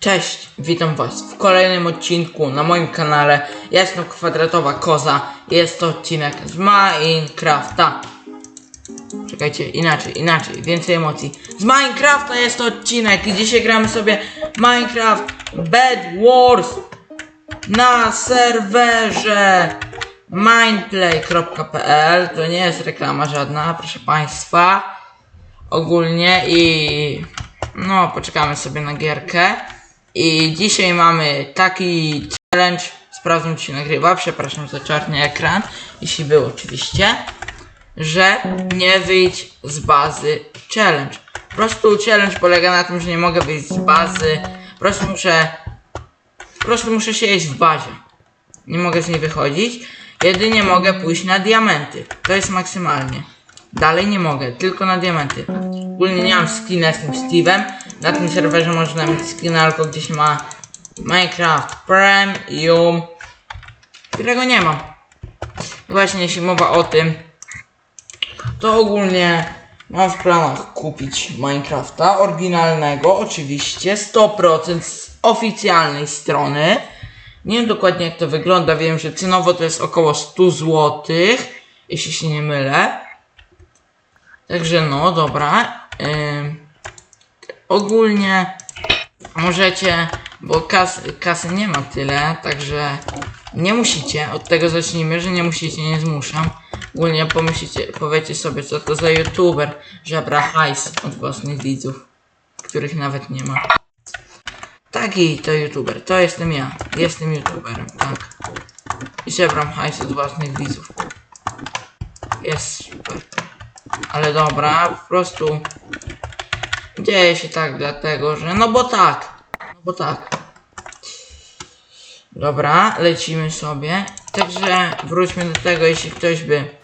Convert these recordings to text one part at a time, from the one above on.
Cześć, witam was w kolejnym odcinku na moim kanale. Ja jestem Kwadratowa Koza. Jest to odcinek z Minecrafta. Czekajcie, inaczej, inaczej, więcej emocji. Z Minecrafta jest to odcinek i dzisiaj gramy sobie Minecraft Bed Wars na serwerze mindplay.pl. To nie jest reklama żadna, proszę państwa. Ogólnie i no, poczekamy sobie na gierkę. I dzisiaj mamy taki challenge. Sprawdzę, czy się nagrywa. Przepraszam za czarny ekran, jeśli był oczywiście. Że nie wyjść z bazy challenge. Po prostu challenge polega na tym, że nie mogę wyjść z bazy. Po prostu muszę. Po prostu muszę siedzieć w bazie. Nie mogę z niej wychodzić. Jedynie mogę pójść na diamenty. To jest maksymalnie. Dalej nie mogę, tylko na diamenty. Ogólnie nie mam skina z tym Steve'em. Na tym serwerze można mieć skina, tylko gdzieś ma Minecraft Premium, którego nie mam. Właśnie jeśli mowa o tym, to ogólnie mam w planach kupić Minecrafta oryginalnego, oczywiście 100% z oficjalnej strony. Nie wiem dokładnie jak to wygląda, wiem, że cenowo to jest około 100 zł, jeśli się nie mylę. Także no, dobra. Ym, ogólnie możecie, bo kas, kasy nie ma tyle, także nie musicie. Od tego zacznijmy, że nie musicie, nie zmuszam. Ogólnie pomyślicie, powiecie sobie, co to za youtuber żebra hajs od własnych widzów, których nawet nie ma. Taki to youtuber, to jestem ja. Jestem youtuberem, tak. I żebram hajs od własnych widzów. Jest super. Ale dobra, po prostu dzieje się tak dlatego, że no bo tak. No bo tak. Dobra, lecimy sobie. Także wróćmy do tego, jeśli ktoś by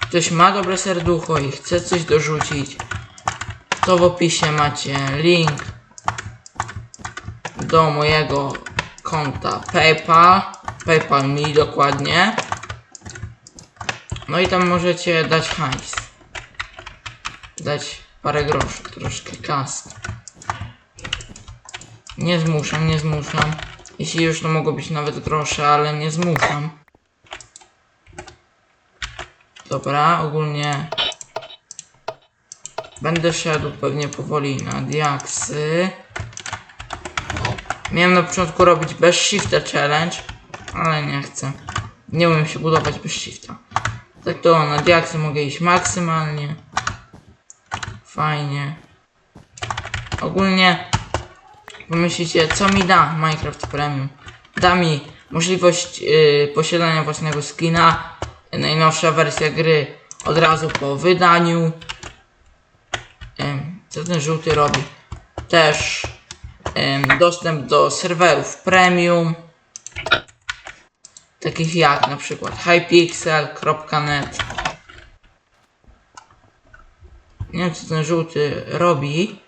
ktoś ma dobre serducho i chce coś dorzucić, to w opisie macie link do mojego konta PayPal, PayPal mi dokładnie. No i tam możecie dać hajs. Dać parę groszy, troszkę kas. Nie zmuszam, nie zmuszam. Jeśli już to mogło być nawet grosze, ale nie zmuszam. Dobra, ogólnie będę szedł pewnie powoli na diaksy. Miałem na początku robić bez shifta challenge, ale nie chcę. Nie umiem się budować bez shifta. Tak to na diaksy mogę iść maksymalnie. Fajnie. Ogólnie pomyślicie, co mi da Minecraft Premium. Da mi możliwość yy, posiadania własnego skina. Najnowsza wersja gry od razu po wydaniu. Ym, co ten żółty robi? Też ym, dostęp do serwerów premium takich jak na przykład hypixel.net Nie wiem co ten żółty robi.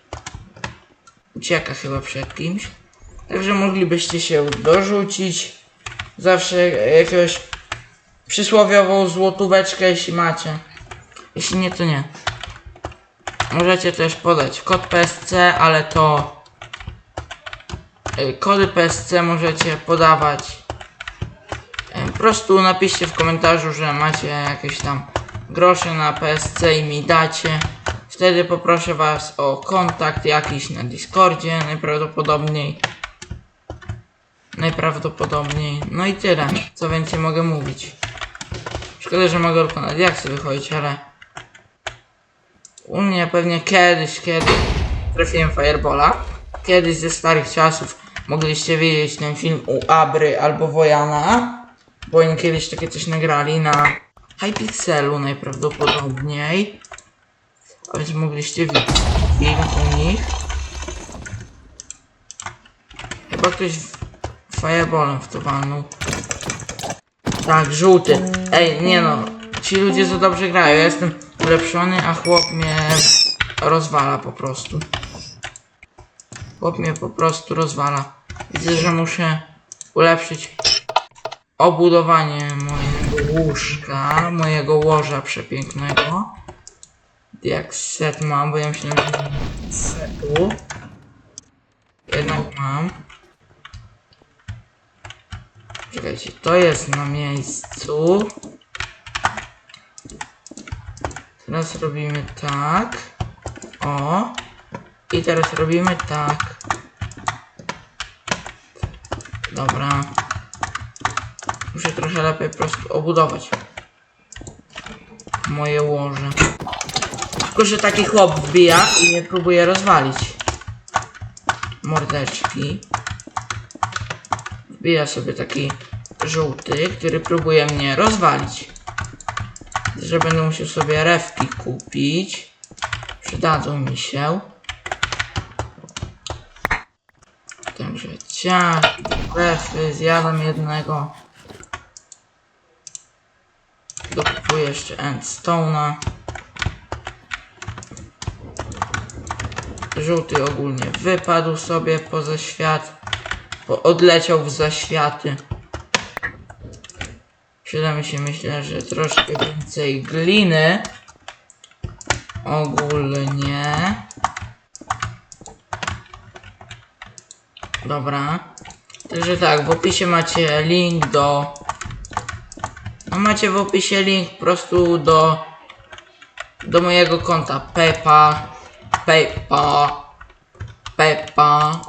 Ucieka chyba przed kimś. Także moglibyście się dorzucić. Zawsze jakąś przysłowiową złotóweczkę jeśli macie. Jeśli nie to nie. Możecie też podać kod PSC, ale to y, kody PSC możecie podawać po prostu napiszcie w komentarzu, że macie jakieś tam grosze na PSC i mi dacie. Wtedy poproszę was o kontakt jakiś na Discordzie najprawdopodobniej. Najprawdopodobniej. No i tyle. Co więcej mogę mówić. Szkoda, że mogę tylko na diaksy wychodzić, ale... U mnie pewnie kiedyś, kiedyś trafiłem Firebola. Kiedyś ze starych czasów mogliście widzieć ten film u Abry albo Wojana. Bo oni kiedyś takie coś nagrali na Hypixelu najprawdopodobniej. A więc mogliście widzieć film u nich. Chyba ktoś fireballem w to walnął. Tak, żółty. Ej, nie no. Ci ludzie za dobrze grają. Ja jestem ulepszony, a chłop mnie rozwala po prostu. Chłop mnie po prostu rozwala. Widzę, że muszę ulepszyć obudowanie mojego łóżka, mojego łoża przepięknego. Jak set mam, bo ja myślałem, że setu. Jednak mam. Czekajcie, to jest na miejscu. Teraz robimy tak. O. I teraz robimy tak. Dobra. Muszę trochę lepiej po prostu obudować moje łoże. Tylko, że taki chłop wbija i mnie próbuje rozwalić. Mordeczki. Wbija sobie taki żółty, który próbuje mnie rozwalić. Że będę musiał sobie rewki kupić. Przydadzą mi się. Także ciach, refy, zjadam jednego. Dokupuję jeszcze endstone'a. Żółty ogólnie wypadł sobie poza świat. Bo odleciał w zaświaty. Przyda mi się myślę, że troszkę więcej gliny. Ogólnie. Dobra. Także tak, w opisie macie link do no macie w opisie link po prostu do do mojego konta Pepa Pepa Pepa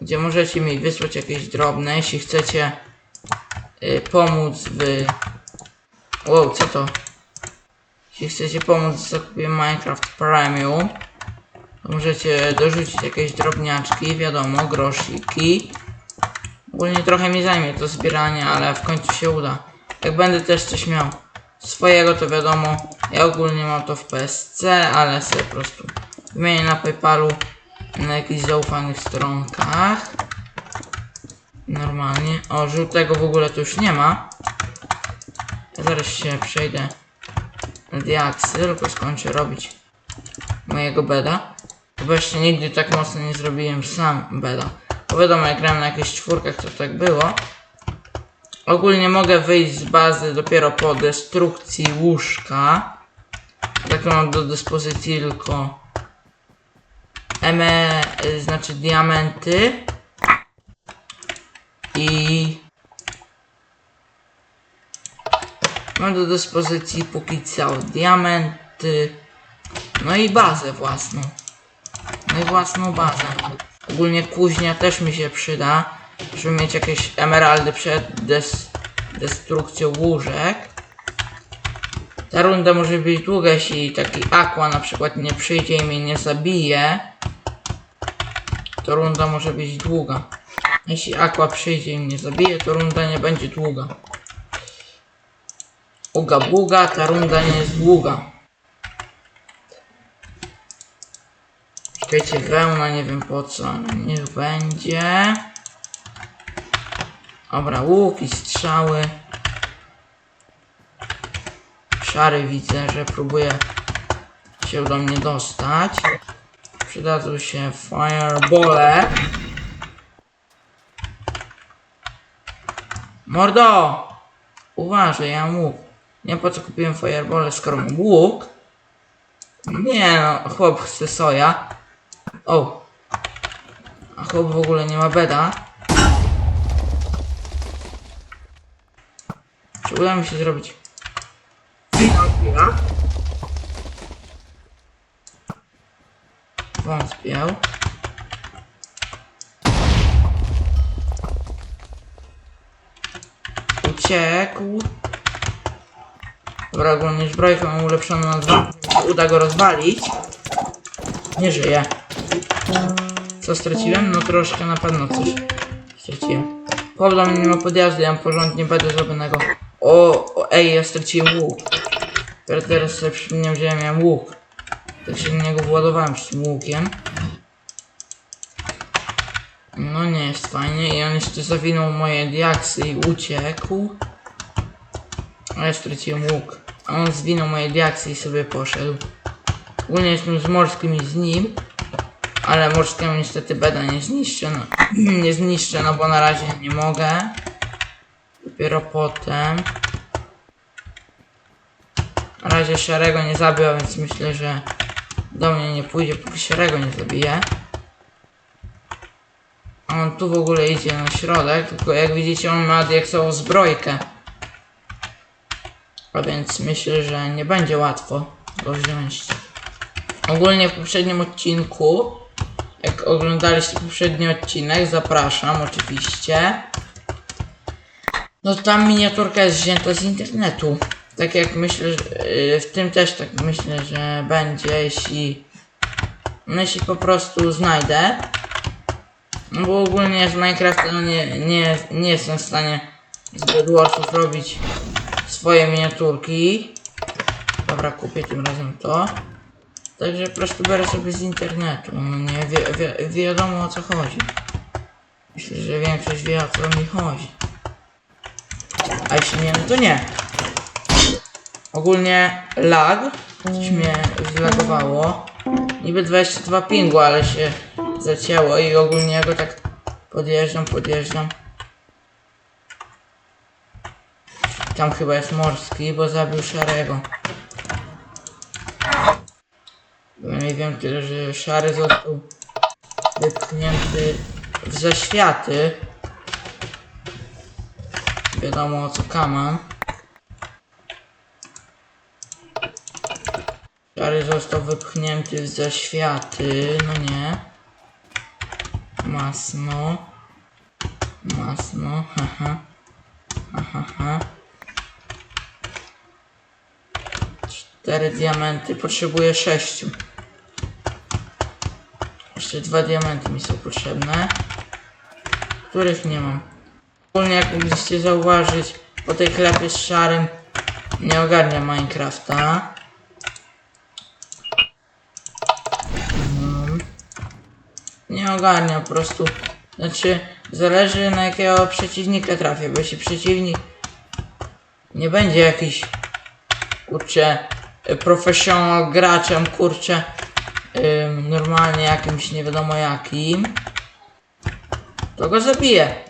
gdzie możecie mi wysłać jakieś drobne, jeśli chcecie y, pomóc w wow, co to? Jeśli chcecie pomóc w zakupie Minecraft Premium to możecie dorzucić jakieś drobniaczki, wiadomo, grosiki Ogólnie trochę mi zajmie to zbieranie, ale w końcu się uda. Jak będę też coś miał swojego, to wiadomo, ja ogólnie mam to w PSC, ale sobie po prostu wymienię na Paypalu na jakichś zaufanych stronkach. Normalnie. O, żółtego w ogóle tu już nie ma. Ja zaraz się przejdę na diaksy, tylko skończę robić mojego beda. Jeszcze nigdy tak mocno nie zrobiłem sam beda. Bo wiadomo, jak grałem na jakichś czwórkach, to tak było. Ogólnie mogę wyjść z bazy dopiero po destrukcji łóżka. Tak mam do dyspozycji tylko ME, y, znaczy diamenty i mam do dyspozycji póki co diamenty, no i bazę własną. No i własną bazę. Ogólnie kuźnia też mi się przyda, żeby mieć jakieś emeraldy przed des destrukcją łóżek. Ta runda może być długa, jeśli taki aqua na przykład nie przyjdzie i mnie nie zabije. To runda może być długa. Jeśli aqua przyjdzie i mnie zabije, to runda nie będzie długa. Uga buga, ta runda nie jest długa. Czekajcie, wełna, nie wiem po co, niech będzie. Dobra, łuki, strzały. Szary widzę, że próbuje się do mnie dostać. Przydadzą się firebole. Mordo! Uważaj, ja mam. Nie po co kupiłem firebole, skoro mam łuk. Nie no, chłop chce soja. O! A chłop w ogóle nie ma beda. Czy uda mi się zrobić? Chwila. Uciekł. Dobra, ogólnie zbrojkę ulepszoną na dwa. Uda go rozwalić. Nie żyje. Co straciłem? No troszkę na pewno coś straciłem. Mnie nie ma podjazdu, ja mam porządnie będę zrobionego. O, o, ej, ja straciłem łuk. Teraz, teraz sobie przypomniałem, że ja miałem łuk. Tak się na niego władowałem z tym łukiem. No nie jest fajnie i on jeszcze zawinął moje diaksy i uciekł. A ja straciłem łuk. A on zwinął moje diaksy i sobie poszedł. Ogólnie jestem z morskim i z nim. Ale morskiemu niestety beda nie zniszczę. No, nie zniszczę, no bo na razie nie mogę. Dopiero potem. Na razie szarego nie zabił, a więc myślę, że do mnie nie pójdzie, póki szarego nie zabije. On tu w ogóle idzie na środek, tylko jak widzicie on ma diaksową zbrojkę. A więc myślę, że nie będzie łatwo go wziąć. Ogólnie w poprzednim odcinku, jak oglądaliście poprzedni odcinek, zapraszam oczywiście. No tam miniaturka jest wzięta z internetu. Tak jak myślę, że yy, w tym też tak myślę, że będzie, jeśli no jeśli po prostu znajdę. No bo ogólnie z Minecrafta no nie, nie, nie jestem w stanie z Bedwarsów robić swoje miniaturki. Dobra, kupię tym razem to. Także po prostu biorę sobie z internetu. No nie wi wi wiadomo o co chodzi. Myślę, że większość wie o co mi chodzi. A jeśli nie, no to nie. Ogólnie lag. Coś mnie zlagowało. Niby 22 pingu, ale się zacięło i ogólnie go tak podjeżdżam, podjeżdżam. Tam chyba jest morski, bo zabił szarego. Nie wiem tyle, że szary został wypchnięty w zaświaty. Wiadomo co kaman. Szary został wypchnięty w zaświaty, no nie. Masno. Masno, haha. Haha. Ha. Cztery diamenty, potrzebuję sześciu. Jeszcze dwa diamenty mi są potrzebne. Których nie mam. Ogólnie jak mogliście zauważyć, po tej klepie z szarym nie ogarnia Minecrafta. Mm. Nie ogarnia po prostu. Znaczy, zależy na jakiego przeciwnika trafię, bo jeśli przeciwnik nie będzie jakiś kurczę professional graczem, kurczę normalnie jakimś nie wiadomo jakim, to go zabije.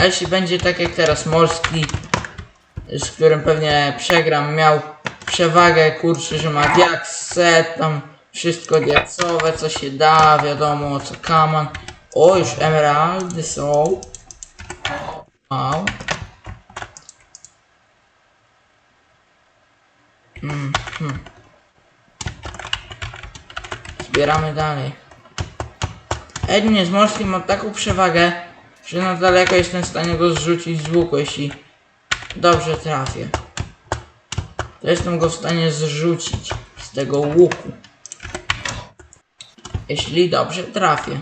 A jeśli będzie tak jak teraz Morski, z którym pewnie przegram, miał przewagę, kurczę, że ma diakset, tam wszystko diaksowe, co się da, wiadomo co kaman. O, już emeraldy są. Wow. Mhm. Zbieramy dalej. Ednie z morskim ma taką przewagę, że na daleko jestem w stanie go zrzucić z łuku, jeśli dobrze trafię. To jestem go w stanie zrzucić z tego łuku. Jeśli dobrze trafię.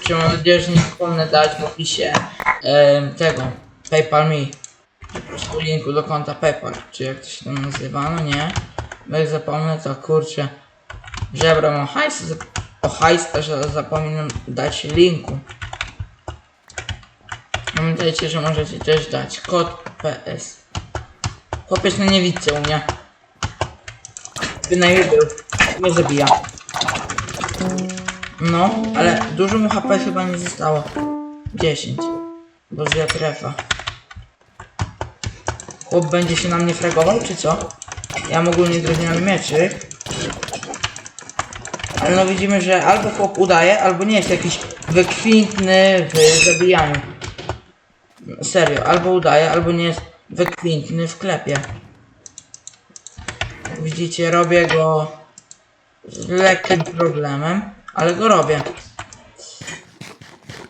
Czy mam nadzieję, że nie wspomnę dać w opisie tego PayPal Me. Po prostu linku do konta PayPal, czy jak to się tam nazywa, no nie. Bo jak zapomnę to kurczę, żebro mam hajs, zap- o hajs też zapominam dać linku. Pamiętajcie, że możecie też dać kod PS. Chłopiec na niewidce u mnie. Bynajmniej był. Nie zabija. No, ale dużo mu HP chyba nie zostało. 10. Bo zjadł refa. Chłop będzie się na mnie fragował, czy co? Ja mam ogólnie drewniany mieczyk. Ale no widzimy, że albo chłop udaje, albo nie jest jakiś wykwintny w zabijaniu. Serio, albo udaje, albo nie jest wykwintny w klepie. Widzicie, robię go z lekkim problemem, ale go robię.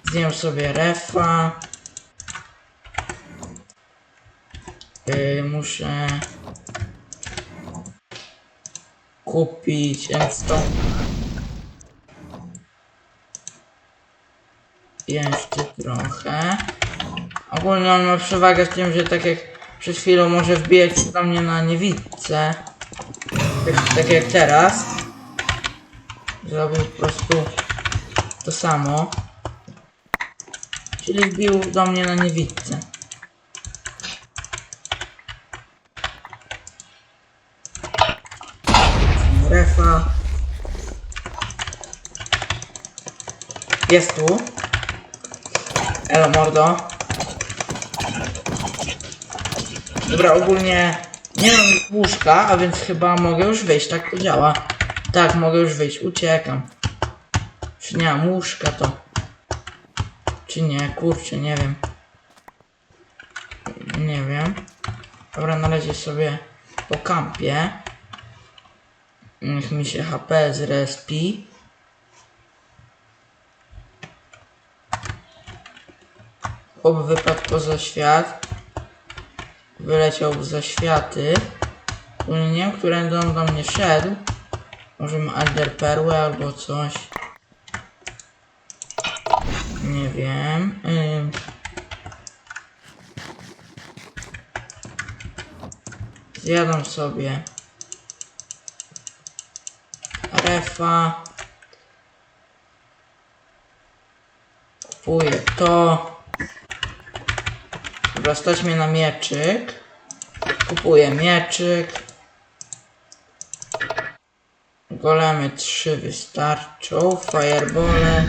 Zdjąłem sobie refa. Yy, muszę kupić endstone. Jeszcze trochę. Ogólnie on ma przewagę w tym, że tak jak przed chwilą może wbijać do mnie na niewidce. Tak, tak jak teraz. Zrobił po prostu to samo. Czyli wbił do mnie na niewidce. Refa. Jest tu. Elo mordo. Dobra, ogólnie nie mam łóżka, a więc chyba mogę już wyjść, tak to działa. Tak, mogę już wyjść, uciekam. Czy nie mam łóżka to... Czy nie, kurczę, nie wiem. Nie wiem. Dobra, na razie sobie po kampie. Niech mi się HP zrespi. Chłop wypadł poza świat. Wyleciał za światy. Tu nie wiem, którędy on do mnie szedł. Może ma Elder Perłę albo coś. Nie wiem. Ym. Zjadam sobie refa. Kupuję to. Dobra, stać mnie na mieczyk. Kupuję mieczyk. Golemy 3 wystarczą. Firebole.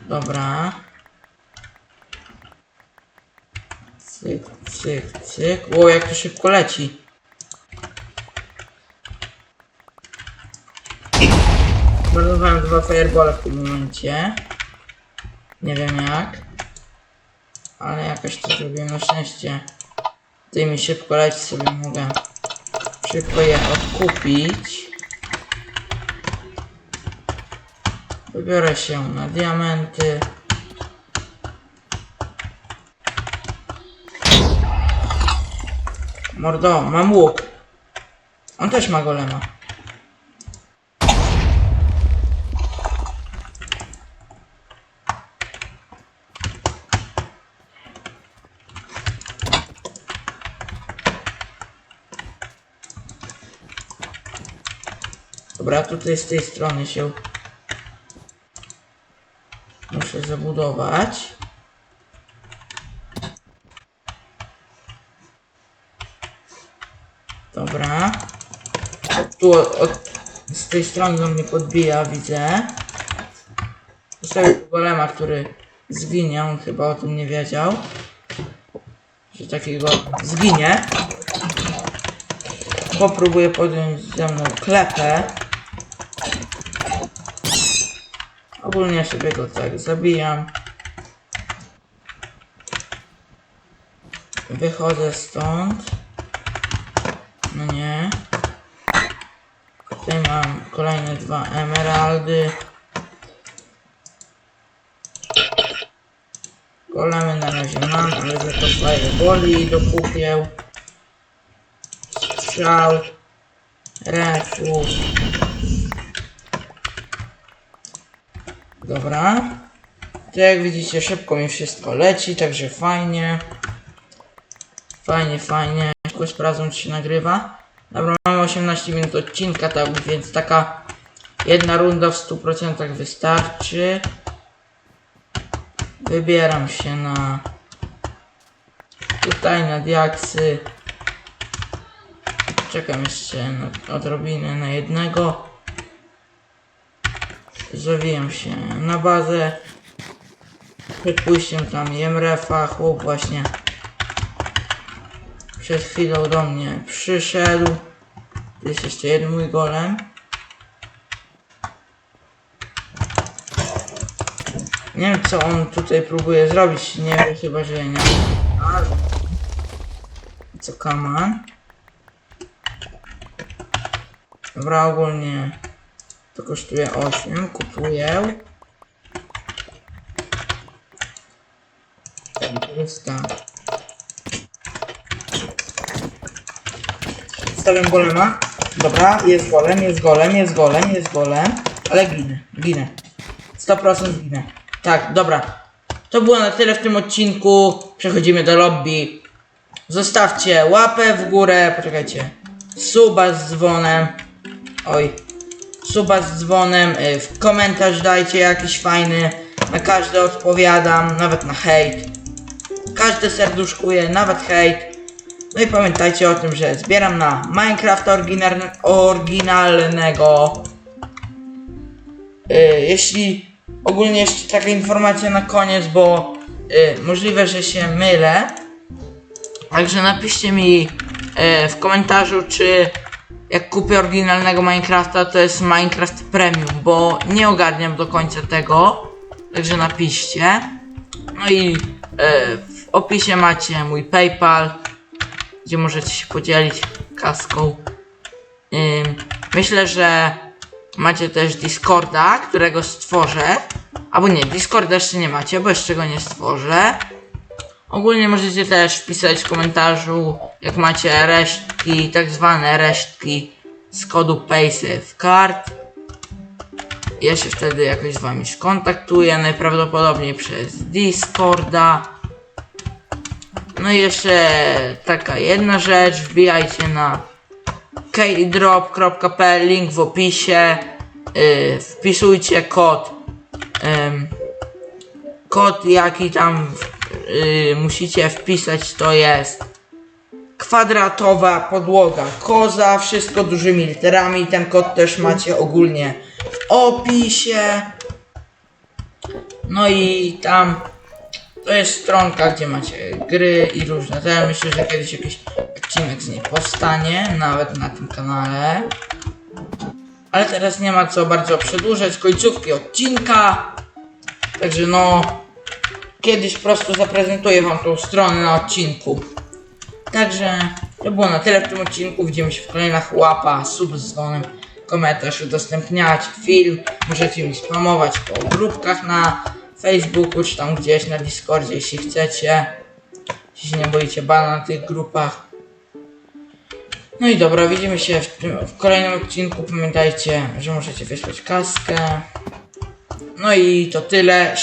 Dobra. Cyk, cyk, cyk. Ło, jak to szybko leci. Marnowałem dwa firebole w tym momencie. Nie wiem jak. Ale jakoś to zrobiłem na szczęście. Tutaj mi szybko leci sobie mogę szybko je odkupić. Wybiorę się na diamenty. Mordo, mam łuk. On też ma golema. Dobra, tutaj z tej strony się muszę zabudować. Dobra. Tu od, od, z tej strony do mnie podbija, widzę. Zostawił tu golema, który zginie, on chyba o tym nie wiedział. Że takiego zginie. Popróbuję podjąć ze mną klepę. Ogólnie sobie go tak zabijam. Wychodzę stąd. No nie. Tutaj mam kolejne dwa emeraldy. Golemy na razie mam, ale za to fireboli dokupię. Strzał. Refus. Dobra. To jak widzicie szybko mi wszystko leci, także fajnie. Fajnie, fajnie. Tylko sprawdzam czy się nagrywa. Dobra, mamy 18 minut odcinka, tak więc taka jedna runda w 100% wystarczy. Wybieram się na tutaj na diaksy. Czekam jeszcze na odrobinę na jednego. Zawijam się na bazę. Pójściem tam jem refa, chłop właśnie przed chwilą do mnie przyszedł. Jest jeszcze jeden mój golem. Nie wiem co on tutaj próbuje zrobić. Nie wiem chyba, że nie. Ale... Co kaman? Dobra, ogólnie to kosztuje 8, kupuję. Tak. Stawiam golema. Dobra, jest golem, jest golem, jest golem, jest golem. Ale ginę, ginę. 100% ginę. Tak, dobra. To było na tyle w tym odcinku. Przechodzimy do lobby. Zostawcie łapę w górę. Poczekajcie. Suba z dzwonem. Oj. Suba z dzwonem. y, W komentarz dajcie jakiś fajny. Na każdy odpowiadam. Nawet na hejt. Każdy serduszkuje, nawet hejt. No i pamiętajcie o tym, że zbieram na Minecraft oryginalne- oryginalnego. Y, jeśli ogólnie jeszcze taka informacja na koniec, bo y, możliwe, że się mylę. Także napiszcie mi y, w komentarzu, czy jak kupię oryginalnego Minecrafta, to jest Minecraft Premium, bo nie ogarniam do końca tego. Także napiszcie. No i e, w opisie macie mój PayPal, gdzie możecie się podzielić kaską. Myślę, że macie też Discorda, którego stworzę. Albo nie, Discorda jeszcze nie macie, bo jeszcze go nie stworzę. Ogólnie możecie też wpisać w komentarzu, jak macie resztki, tak zwane resztki z kodu Paysafe Card. Ja się wtedy jakoś z wami skontaktuję, najprawdopodobniej przez Discorda. No i jeszcze taka jedna rzecz, wbijajcie na keydrop.pl, link w opisie. Yy, wpisujcie kod. ym, kod jaki tam yy, musicie wpisać to jest kwadratowa podłoga koza, wszystko dużymi literami. Ten kod też macie ogólnie w opisie. No i tam to jest stronka, gdzie macie gry i różne. To ja myślę, że kiedyś jakiś odcinek z niej powstanie, nawet na tym kanale. Ale teraz nie ma co bardzo przedłużać końcówki odcinka. Także no, kiedyś po prostu zaprezentuję wam tą stronę na odcinku. Także to było na tyle w tym odcinku. Widzimy się w kolejnych łapa, sub z dzwonem, komentarz, udostępniać film. Możecie mi spamować po grupkach na Facebooku, czy tam gdzieś na Discordzie, jeśli chcecie. Jeśli się nie boicie bana na tych grupach. No i dobra, widzimy się w, tym, w kolejnym odcinku. Pamiętajcie, że możecie wysłać kaskę. No i to tyle.